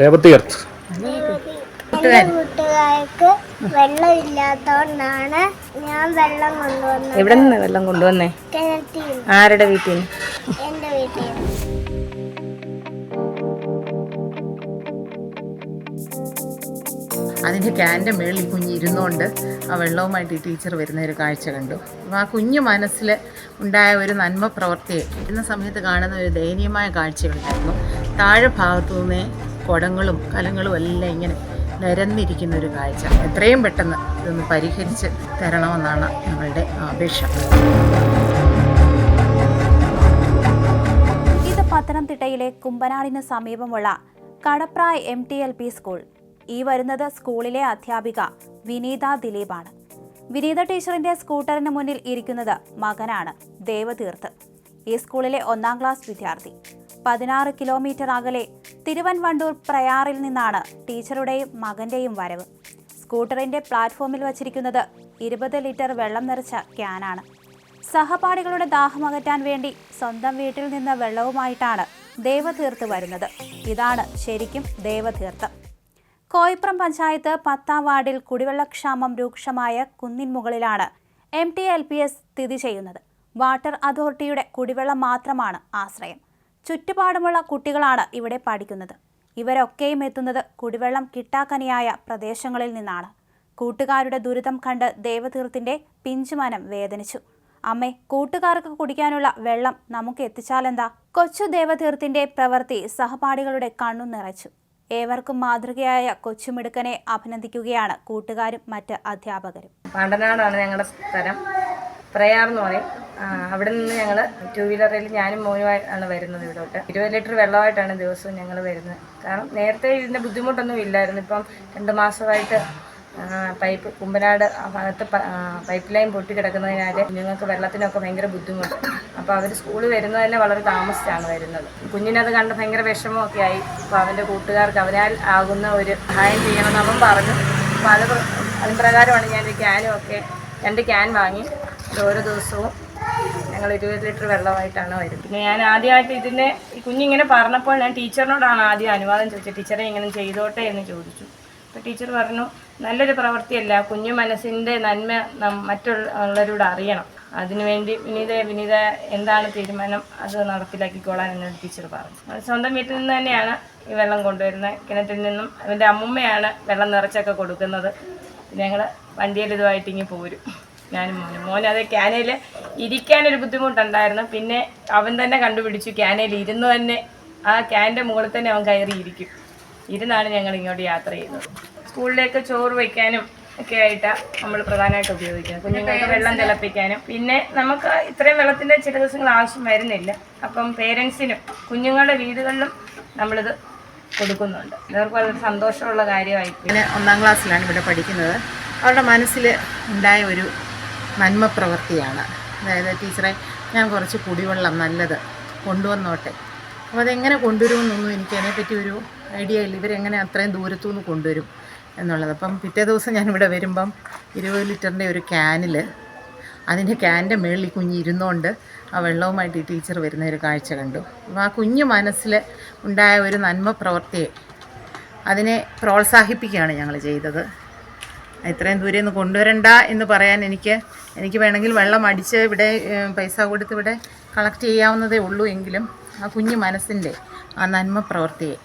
ദേവതീർത്ത് എന്റെ കൂട്ടുകാർക്ക് ഞാൻ വെള്ളം കൊണ്ടുവന്നത്. എവിടെ നിന്ന് വെള്ളം കൊണ്ടുവന്നേ? കിണറ്റിൽ നിന്ന്, ആരുടെ വീട്ടിൽ നിന്ന് എന്റെ വീട്ടിൽ നിന്ന്. അതിന്റെ ക്യാന്റെ മേളിൽ കുഞ്ഞ് ഇരുന്നുകൊണ്ട് ആ വെള്ളവുമായിട്ട് ഈ ടീച്ചർ വരുന്ന ഒരു കാഴ്ച കണ്ടു. അപ്പോൾ ആ കുഞ്ഞു മനസ്സിൽ ഉണ്ടായ ഒരു നന്മ പ്രവൃത്തിയെ. ഇരുന്ന സമയത്ത് കാണുന്ന ഒരു ദയനീയമായ കാഴ്ചയുണ്ടായിരുന്നു താഴെ ഭാഗത്തു നിന്നേ കുടങ്ങളും കലങ്ങളും എല്ലാം ഇങ്ങനെ നിരന്നിരിക്കുന്ന ഒരു കാഴ്ച. എത്രയും പെട്ടെന്ന് ഇതൊന്ന് പരിഹരിച്ച് തരണമെന്നാണ് ഞങ്ങളുടെ അപേക്ഷ ഇത് പത്തനംതിട്ടയിലെ കുമ്പനാടിന് സമീപമുള്ള Kadapra M T L P school. ഈ വരുന്നത് സ്കൂളിലെ അധ്യാപിക വിനീത ദിലീപാണ്. വിനീത ടീച്ചറിന്റെ സ്കൂട്ടറിന് മുന്നിൽ ഇരിക്കുന്നത് മകനാണ് ദേവതീർത്ത് ഈ സ്കൂളിലെ ഒന്നാം ക്ലാസ് വിദ്യാർത്ഥി. പതിനാറ് കിലോമീറ്റർ അകലെ തിരുവൻവണ്ടൂർ പ്രയാറിൽ നിന്നാണ് ടീച്ചറുടെയും മകന്റെയും വരവ്. സ്കൂട്ടറിന്റെ പ്ലാറ്റ്ഫോമിൽ വച്ചിരിക്കുന്നത് ഇരുപത് ലിറ്റർ വെള്ളം നിറച്ച ക്യാനാണ്. സഹപാഠികളുടെ ദാഹമകറ്റാൻ വേണ്ടി സ്വന്തം വീട്ടിൽ നിന്ന് വെള്ളവുമായിട്ടാണ് ദേവതീർത്ത് വരുന്നത്. ഇതാണ് ശരിക്കും ദേവതീർത്ത് കോയിപ്രം പഞ്ചായത്ത് പത്താം വാർഡിൽ കുടിവെള്ളക്ഷാമം രൂക്ഷമായ കുന്നിൻ മുകളിലാണ് M T L P S സ്ഥിതി ചെയ്യുന്നത്. വാട്ടർ അതോറിറ്റിയുടെ കുടിവെള്ളം മാത്രമാണ് ആശ്രയം. ചുറ്റുപാടുമുള്ള കുട്ടികളാണ് ഇവിടെ പഠിക്കുന്നത്. ഇവരൊക്കെയും എത്തുന്നത് കുടിവെള്ളം കിട്ടാക്കനിയായ പ്രദേശങ്ങളിൽ നിന്നാണ്. കൂട്ടുകാരുടെ ദുരിതം കണ്ട് ദേവതീർത്തിന്റെ പിഞ്ചുമനം വേദനിച്ചു. അമ്മേ കൂട്ടുകാർക്ക് കുടിക്കാനുള്ള വെള്ളം നമുക്ക് എത്തിച്ചാലെന്താ? കൊച്ചു ദേവതീർത്തിന്റെ പ്രവൃത്തി സഹപാഠികളുടെ കണ്ണു നിറച്ചു. ഏവർക്കും മാതൃകയായ കൊച്ചുമിടുക്കനെ അഭിനന്ദിക്കുകയാണ് കൂട്ടുകാരും മറ്റ് അധ്യാപകരും. പാണ്ടനാടാണ് ഞങ്ങളുടെ സ്ഥലം. പ്രയാർ എന്ന് പറയും. അവിടെ നിന്ന് ഞങ്ങൾ ടു വീലറിൽ ഞാനും മോനുമായിട്ടാണ് വരുന്നത് ഇവിടോട്ട്. ഇരുപത് ലിറ്റർ വെള്ളമായിട്ടാണ് ദിവസവും ഞങ്ങൾ വരുന്നത്. കാരണം നേരത്തെ ഇതിന്റെ ബുദ്ധിമുട്ടൊന്നും ഇല്ലായിരുന്നു. ഇപ്പം രണ്ട് മാസമായിട്ട് പൈപ്പ് കുമ്പനാട് ആ ഭാഗത്ത് പൈപ്പ് ലൈൻ പൊട്ടി കിടക്കുന്നതിനാൽ കുഞ്ഞുങ്ങൾക്ക് വെള്ളത്തിനൊക്കെ ഭയങ്കര ബുദ്ധിമുട്ട്. അപ്പോൾ അവർ സ്കൂളിൽ വരുന്നത് തന്നെ വളരെ താമസിച്ചാണ് വരുന്നത്. കുഞ്ഞിനത് കണ്ട് ഭയങ്കര വിഷമമൊക്കെ ആയി. അപ്പോൾ അവന്റെ കൂട്ടുകാർക്ക് അവനാൽ ആകുന്ന ഒരു സഹായം ചെയ്യണമെന്ന് അവൻ പറഞ്ഞു. അപ്പോൾ അത് അതിൻ പ്രകാരമാണ് ഞാൻ ക്യാനും ഒക്കെ രണ്ട് ക്യാൻ വാങ്ങി. ഓരോ ദിവസവും ഞങ്ങൾ ഇരുപത് ലിറ്റർ വെള്ളമായിട്ടാണ് വരുന്നത്. പിന്നെ ഞാൻ ആദ്യമായിട്ട് ഇതിനെ കുഞ്ഞിങ്ങനെ പറഞ്ഞപ്പോൾ ഞാൻ ടീച്ചറിനോടാണ് ആദ്യം അനുവാദം ചോദിച്ചത് ടീച്ചറെ ഇങ്ങനെ ചെയ്തോട്ടെ? എന്ന് ചോദിച്ചു. അപ്പോൾ ടീച്ചർ പറഞ്ഞു നല്ലൊരു പ്രവൃത്തിയല്ല കുഞ്ഞു മനസ്സിന്റെ നന്മ മറ്റുള്ളവരോട് അറിയണം. അതിനുവേണ്ടി വിനീത വിനീത എന്താണ് തീരുമാനം? അത് നടപ്പിലാക്കിക്കോളാൻ എന്നോട് ടീച്ചർ പറഞ്ഞു. സ്വന്തം വീട്ടിൽ നിന്ന് തന്നെയാണ് ഈ വെള്ളം കൊണ്ടുവരുന്നത്. കിണറ്റിൽ നിന്നും അവന്റെ അമ്മുമ്മയാണ് വെള്ളം നിറച്ചൊക്കെ കൊടുക്കുന്നത്. ഞങ്ങൾ വണ്ടിയിൽ ഇതുമായിട്ട് ഇങ്ങനെ പോരും. ഞാനും മോനും. മോനെ അതേ ക്യാനയിൽ ഇരിക്കാനൊരു ബുദ്ധിമുട്ടുണ്ടായിരുന്നു. പിന്നെ അവൻ തന്നെ കണ്ടുപിടിച്ചു ക്യാനയിൽ ഇരുന്ന് തന്നെ. ആ ക്യാന്റെ മുകളിൽ തന്നെ അവൻ കയറി ഇരിക്കും ഇരുന്നാണ് ഞങ്ങൾ ഇങ്ങോട്ട് യാത്ര ചെയ്യുന്നത് സ്കൂളിലേക്ക് ചോറ് വയ്ക്കാനും ഒക്കെ ആയിട്ടാണ് നമ്മൾ പ്രധാനമായിട്ട് ഉപയോഗിക്കുന്നത്. കുഞ്ഞുങ്ങൾക്ക് വെള്ളം തിളപ്പിക്കാനും. പിന്നെ നമുക്ക് ഇത്രയും വെള്ളത്തിന്റെ ചില ദിവസങ്ങൾ ആവശ്യം വരുന്നില്ല. അപ്പം പേരൻസിനും കുഞ്ഞുങ്ങളുടെ വീടുകളിലും നമ്മളിത് കൊടുക്കുന്നുണ്ട്. അവർക്ക് വളരെ സന്തോഷമുള്ള കാര്യമായി പിന്നെ ഒന്നാം ക്ലാസ്സിലാണ് ഇവിടെ പഠിക്കുന്നത്. അവരുടെ മനസ്സിൽ ഉണ്ടായ ഒരു നന്മ പ്രവൃത്തിയാണ്. അതായത് ടീച്ചറെ ഞാൻ കുറച്ച് കുടിവെള്ളം നല്ലത് കൊണ്ടുവന്നോട്ടെ. അപ്പോൾ അതെങ്ങനെ കൊണ്ടുവരുമെന്നൊന്നും എനിക്ക് അതിനെപ്പറ്റി ഒരു ഐഡിയ ഇല്ല. ഇവരെങ്ങനെ അത്രയും ദൂരത്തു നിന്ന് കൊണ്ടുവരും എന്നുള്ളത്. അപ്പം പിറ്റേ ദിവസം ഞാനിവിടെ വരുമ്പം ഇരുപത് ലിറ്ററിന്റെ ഒരു ക്യാനിൽ അതിന്റെ ക്യാന്റെ മേളിൽ ഈ കുഞ്ഞ് ഇരുന്നുകൊണ്ട് ആ വെള്ളവുമായിട്ട് ഈ ടീച്ചർ വരുന്ന ഒരു കാഴ്ച കണ്ടു. അപ്പോൾ ആ കുഞ്ഞ് മനസ്സിൽ ഉണ്ടായ ഒരു നന്മ പ്രവൃത്തിയെ അതിനെ പ്രോത്സാഹിപ്പിക്കുകയാണ് ഞങ്ങൾ ചെയ്തത്. ഇത്രയും ദൂരെ നിന്ന് കൊണ്ടുവരണ്ട എന്ന് പറയാൻ എനിക്ക് എനിക്ക് വേണമെങ്കിൽ വെള്ളം അടിച്ച് ഇവിടെ പൈസ കൊടുത്ത് ഇവിടെ കളക്ട് ചെയ്യാവുന്നതേ ഉള്ളൂ എങ്കിലും ആ കുഞ്ഞു മനസ്സിന്റെ ആ നന്മ പ്രവൃത്തിയെ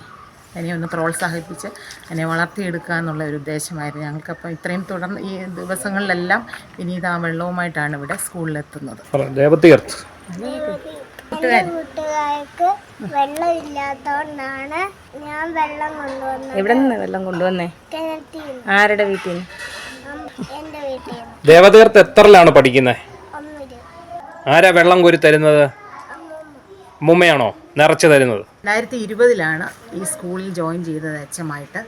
അതിനെ ഒന്ന് പ്രോത്സാഹിപ്പിച്ച് അതിനെ വളർത്തിയെടുക്കുക എന്നുള്ള ഒരു ഉദ്ദേശമായിരുന്നു. ഞങ്ങൾക്കപ്പം ഇത്രയും തുടർന്ന് ഈ ദിവസങ്ങളിലെല്ലാം വിനീത ആ വെള്ളവുമായിട്ടാണ് ഇവിടെ സ്കൂളിലെത്തുന്നത്. കൂട്ടുകാർക്ക് വെള്ളം ഇല്ലാത്തോണ്ടാണ് ഞാൻ വെള്ളം കൊണ്ടുവന്നത്. എവിടെ നിന്ന് വെള്ളം കൊണ്ടുവന്നേ? കിണറ്റിൽ നിന്ന്, ആരുടെ വീട്ടിൽ നിന്ന് എന്റെ വീട്ടിൽ നിന്ന്. ദേവതീർത്ത് എത്രയിലാണ് പഠിക്കുന്നത് ഒന്നിൽ ആരാ വെള്ളം കോരി തരുന്നത്? അമ്മുമ്മയാണോ നിറച്ച് തരുന്നത്? രണ്ടായിരത്തി ഇരുപതിലാണ് ഈ സ്കൂളിൽ ജോയിൻ ചെയ്തത് അച്ഛമായിട്ട്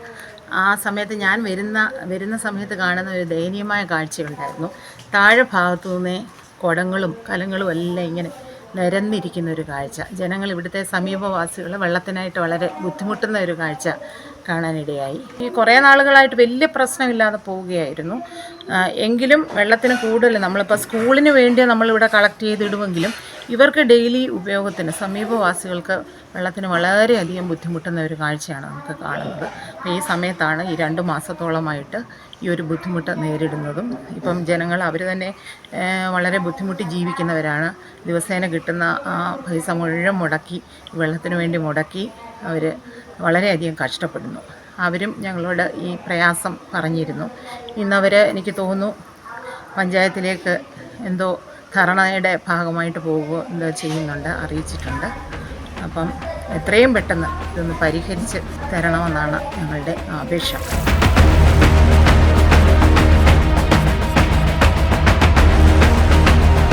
ആ സമയത്ത് ഞാൻ വരുന്ന വരുന്ന സമയത്ത് കാണുന്ന ഒരു ദയനീയമായ കാഴ്ചയുണ്ടായിരുന്നു. താഴെ ഭാഗത്തു നിന്നേ കുടങ്ങളും കലങ്ങളും എല്ലാം ഇങ്ങനെ നിരന്നിരിക്കുന്ന ഒരു കാഴ്ച. ജനങ്ങൾ ഇവിടുത്തെ സമീപവാസികൾ വെള്ളത്തിനായിട്ട് വളരെ ബുദ്ധിമുട്ടുന്ന ഒരു കാഴ്ച കാണാനിടയായി. ഈ കുറേ നാളുകളായിട്ട് വലിയ പ്രശ്നമില്ലാതെ പോവുകയായിരുന്നു. എങ്കിലും വെള്ളത്തിന് കൂടുതൽ നമ്മളിപ്പോൾ സ്കൂളിന് വേണ്ടി നമ്മളിവിടെ കളക്ട് ചെയ്തിടുമെങ്കിലും ഇവർക്ക് ഡെയിലി ഉപയോഗത്തിന് സമീപവാസികൾക്ക് വെള്ളത്തിന് വളരെയധികം ബുദ്ധിമുട്ടുന്ന ഒരു കാഴ്ചയാണ് നമുക്ക് കാണുന്നത്. ഈ സമയത്താണ് ഈ രണ്ട് മാസത്തോളമായിട്ട് ഈ ഒരു ബുദ്ധിമുട്ട് നേരിടുന്നതും. ഇപ്പം ജനങ്ങൾ അവർ തന്നെ വളരെ ബുദ്ധിമുട്ടി ജീവിക്കുന്നവരാണ്. ദിവസേന കിട്ടുന്ന ആ പൈസ മുഴുവൻ മുടക്കി വെള്ളത്തിന് വേണ്ടി മുടക്കി അവർ വളരെയധികം കഷ്ടപ്പെടുന്നു. അവരും ഞങ്ങളോട് ഈ പ്രയാസം പറഞ്ഞിരുന്നു. ഇന്നവർ എനിക്ക് തോന്നുന്നു പഞ്ചായത്തിലേക്ക് എന്തോ ധർണയുടെ ഭാഗമായിട്ട് പോകുക എന്താ ചെയ്യുന്നുണ്ട് അറിയിച്ചിട്ടുണ്ട്. അപ്പം എത്രയും പെട്ടെന്ന് ഇതൊന്ന് പരിഹരിച്ച് തരണമെന്നാണ് ഞങ്ങളുടെ അപേക്ഷ